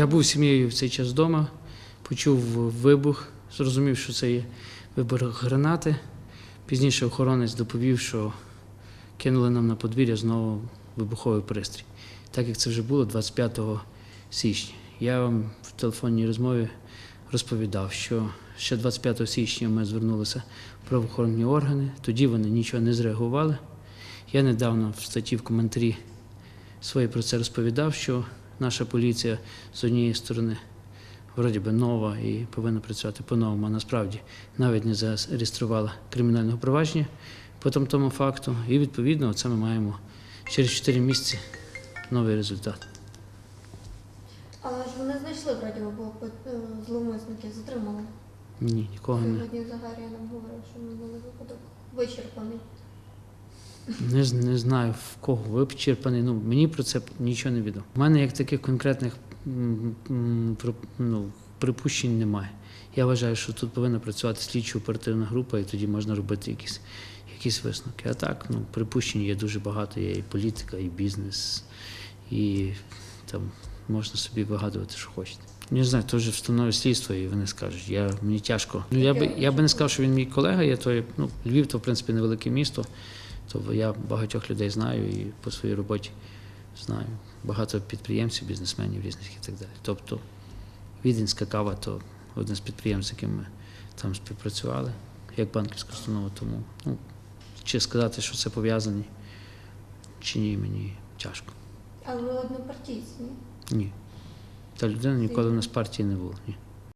Я був сім'єю в цей час вдома, почув вибух, зрозумів, що це є вибух гранати. Пізніше охоронець доповів, що кинули нам на подвір'я знову вибуховий пристрій. Так як це вже було 25 січня. Я вам в телефонній розмові розповідав, що ще 25 січня ми звернулися в правоохоронні органи, тоді вони нічого не зреагували. Я недавно в статті в коментарі своїй про це розповідав, що наша поліція з однієї сторони вроді би нова і повинна працювати по-новому, а насправді навіть не зареєструвала кримінального провадження по тому- факту. І відповідно це ми маємо через 4 місяці новий результат. Але ж вони знайшли вроді обох е, зловмисників, затримали. Ні, нікого не. Сьогодні Загарія нам говорив, що минулий випадок вичерпаний. Не, не знаю в кого вичерпаний. Ну мені про це нічого не відомо. У мене як таких конкретних ну, припущень немає. Я вважаю, що тут повинна працювати слідчо оперативна група, і тоді можна робити якісь, якісь висновки. А так, ну припущень є дуже багато. Є і політика, і бізнес, і там можна собі вигадувати, що хочете. Не знаю, то вже встановлює слідство, і вони скажуть. Я мені тяжко. Ну я би я би не сказав, що він мій колега. Я то ну Львів, то в принципі невелике місто. То я багатьох людей знаю і по своїй роботі знаю. Багато підприємців, бізнесменів різних і так далі. Тобто Віденська кава то одне з підприємств, з яким ми там співпрацювали, як банківська установа. Тому ну, чи сказати, що це пов'язані, чи ні, мені тяжко. Але ви однопартійці, ні? Ні. Та людина ніколи в нас партії не була. Ні.